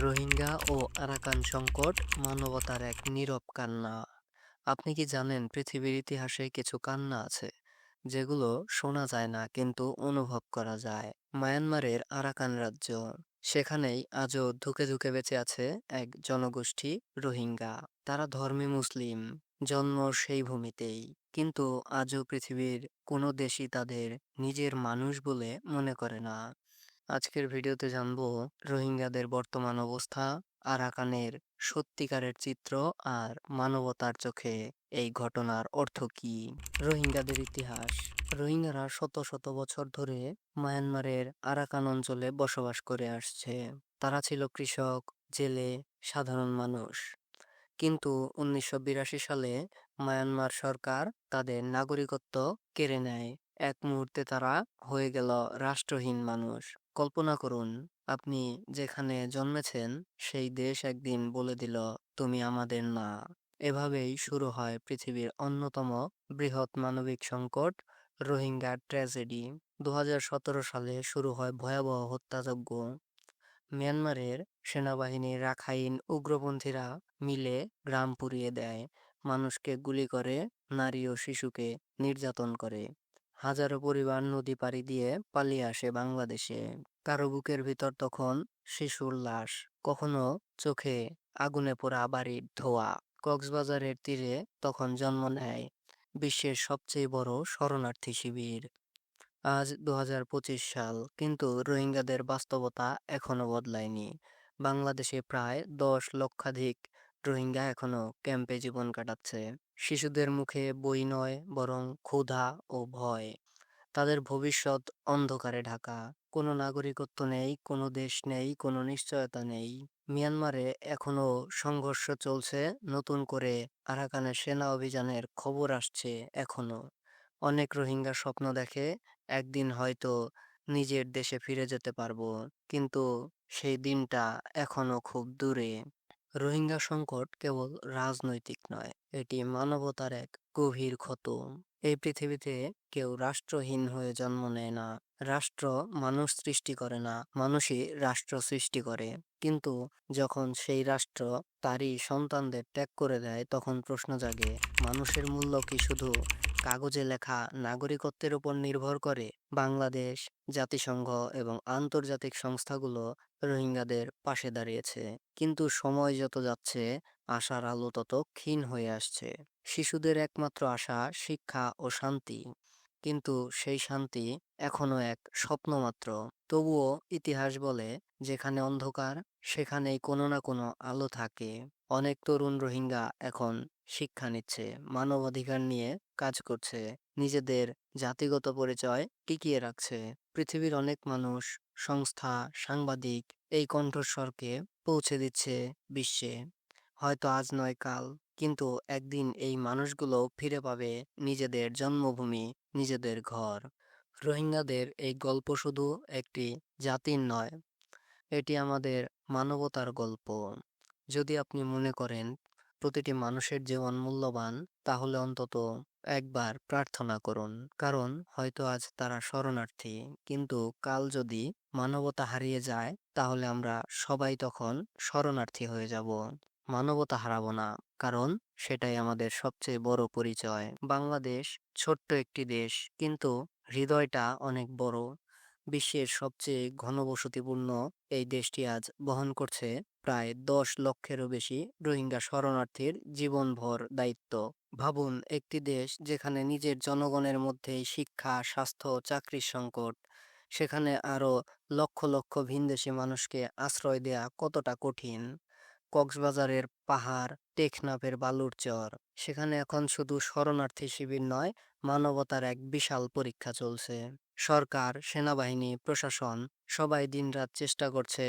রোহিঙ্গা ও Arakan সংকট মানবতার এক নীরব কান্না। আপনি কি জানেন পৃথিবীর ইতিহাসে কিছু কান্না আছে? যেগুলো শোনা যায় না কিন্তু অনুভব করা যায়। মায়ানমারের আরাকান রাজ্য, সেখানেই আজও ধুকে ধুকে বেঁচে আছে এক জনগোষ্ঠী রোহিঙ্গা। তারা ধর্মে মুসলিম, জন্ম সেই ভূমিতেই। কিন্তু আজও পৃথিবীর কোনো দেশই তাদের নিজের মানুষ বলে মনে করে না। আজকের ভিডিওতে জানব রোহিঙ্গাদের বর্তমান অবস্থা, আরাকানের সত্যিকারের চিত্র আর মানবতার চোখে এই ঘটনার অর্থ কি? রোহিঙ্গাদের ইতিহাস। রোহিঙ্গারা শত শত বছর ধরে মায়ানমারের আরাকান অঞ্চলে বসবাস করে আসছে। তারা ছিল কৃষক, জেলে, সাধারণ মানুষ। কিন্তু উনিশশো বিরাশি সালে মায়ানমার সরকার তাদের নাগরিকত্ব কেড়ে নেয়। এক মুহূর্তে তারা হয়ে গেল রাষ্ট্রহীন মানুষ। কল্পনা করুন, আপনি যেখানে জন্মেছেন, সেই দেশ একদিন বলে দিল, তুমি আমাদের না। এভাবেই শুরু হয় পৃথিবীর অন্যতম বৃহৎ মানবিক সংকট রোহিঙ্গা ট্র্যাজেডি। দু হাজার সতেরো সালে শুরু হয় ভয়াবহ হত্যাযজ্ঞ। মিয়ানমারের সেনাবাহিনী রাখাইন উগ্রপন্থীরা মিলে গ্রাম পুড়িয়ে দেয়। মানুষকে গুলি করে নারী ও শিশুকে নির্যাতন করে। হাজারো পরিবার নদী পাড়ি দিয়ে পালিয়ে আসে বাংলাদেশে। কারও বুকের ভিতর তখন শিশুর লাশ, কখনো চোখে আগুনে পোড়া বাড়ির ধোয়া। কক্সবাজারের তীরে তখন জন্ম নেয় বিশ্বের সবচেয়ে বড় শরণার্থী শিবির। আজ দু হাজার পঁচিশ সাল, কিন্তু রোহিঙ্গাদের বাস্তবতা এখনও বদলায়নি। বাংলাদেশে প্রায় দশ লক্ষাধিক রোহিঙ্গা এখনও ক্যাম্পে জীবন কাটাচ্ছে। শিশুদের মুখে বই নয়, বরং ক্ষুধা ও ভয়। তাদের ভবিষ্যৎ অন্ধকারে ঢাকা। কোনো নাগরিকত্ব নেই, কোনো দেশ নেই, কোনো নিশ্চয়তা নেই। মিয়ানমারে এখনও সংঘর্ষ চলছে, নতুন করে আরাকানের সেনা অভিযানের খবর আসছে এখনও। অনেক রোহিঙ্গা স্বপ্ন দেখে, একদিন হয়তো নিজের দেশে ফিরে যেতে পারব। কিন্তু সেই দিনটা এখনও খুব দূরে। রোহিঙ্গা সংকট কেবল রাজনৈতিক নয়, এটি মানবতার এক গভীর ক্ষত এই পৃথিবীতে কেউ রাষ্ট্রহীন হয়ে জন্ম নেয় না, রাষ্ট্র মানুষ সৃষ্টি করে না, মানুষই রাষ্ট্র সৃষ্টি করে। কিন্তু যখন সেই রাষ্ট্র তারই সন্তানদের ত্যাগ করে দেয়, তখন প্রশ্ন জাগে, মানুষের মূল্য কি শুধু কাগজে লেখা নাগরিকত্বের উপর নির্ভর করে বাংলাদেশ, জাতিসংঘ এবং আন্তর্জাতিক সংস্থাগুলো রোহিঙ্গাদের পাশে দাঁড়িয়েছে। কিন্তু সময় যত যাচ্ছে, আশার আলো তত ক্ষীণ হয়ে আসছে। শিশুদের একমাত্র আশা শিক্ষা ও শান্তি। কিন্তু সেই শান্তি এখনও এক স্বপ্ন মাত্র তবুও ইতিহাস বলে, যেখানে অন্ধকার, সেখানেই কোনো না কোনো আলো থাকে। অনেক তরুণ রোহিঙ্গা এখন শিক্ষা নিচ্ছে, মানবাধিকার নিয়ে কাজ করছে, নিজেদের জাতিগত পরিচয় টিকিয়ে রাখছে। পৃথিবীর অনেক মানুষ, সংস্থা, সাংবাদিক এই কণ্ঠস্বরকে পৌঁছে দিচ্ছে বিশ্বে। হয়তো আজ নয় কাল কিন্তু একদিন এই মানুষগুলো ফিরে পাবে নিজেদের জন্মভূমি, নিজেদের ঘর। রোহিঙ্গাদের এই গল্প শুধু একটি জাতির নয়, এটি আমাদের মানবতার গল্প। যদি আপনি মনে করেন প্রতিটি মানুষের জীবন মূল্যবান, তাহলে অন্তত একবার প্রার্থনা করুন। কারণ হয়তো আজ তারা শরণার্থী, কিন্তু কাল যদি মানবতা হারিয়ে যায়, তাহলে আমরা সবাই তখন শরণার্থী হয়ে যাব। মানবতা হারাবো না। কারণ সেটাই আমাদের সবচেয়ে বড় পরিচয়। বাংলাদেশ ছোট্ট একটি দেশ, কিন্তু হৃদয়টা অনেক বড়। বিশ্বের সবচেয়ে ঘনবসতিপূর্ণ এই দেশটি আজ বহন করছে প্রায় দশ লক্ষেরও বেশি রোহিঙ্গা শরণার্থীর জীবনভর দায়িত্ব। ভাবুন, একটি দেশ যেখানে নিজের জনগণের মধ্যে শিক্ষা, স্বাস্থ্য, চাকরির সংকট, সেখানে আরও লক্ষ লক্ষ ভিনদেশি মানুষকে আশ্রয় দেয়া কতটা কঠিন। কক্সবাজারের পাহাড়, টেকনাফের বালুর চর সেখানে এখন শুধু শরণার্থী শিবির নয়, মানবতার এক বিশাল পরীক্ষা চলছে। সরকার, সেনাবাহিনী, প্রশাসন সবাই দিনরাত চেষ্টা করছে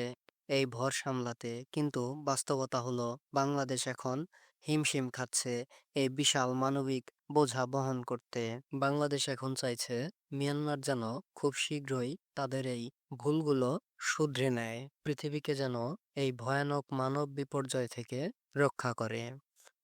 এই ভর সামলাতে। কিন্তু বাস্তবতা হলো, বাংলাদেশ এখন হিমশিম খাচ্ছে এই বিশাল মানবিক বোঝা বহন করতে। বাংলাদেশ এখন চাইছে, মিয়ানমার যেন খুব শীঘ্রই তাদের এই ভুলগুলো শুধরে নেয়। পৃথিবীকে যেন এই ভয়ানক মানব বিপর্যয় থেকে রক্ষা করে।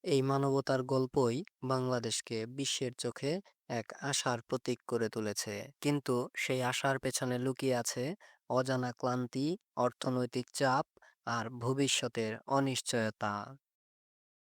এই মানবতার গল্পই বাংলাদেশকে বিশ্বের চোখে এক আশার প্রতীক করে তুলেছে। কিন্তু সেই আশার পেছনে লুকিয়ে আছে অজানা ক্লান্তি, অর্থনৈতিক চাপ আর ভবিষ্যতের অনিশ্চয়তা।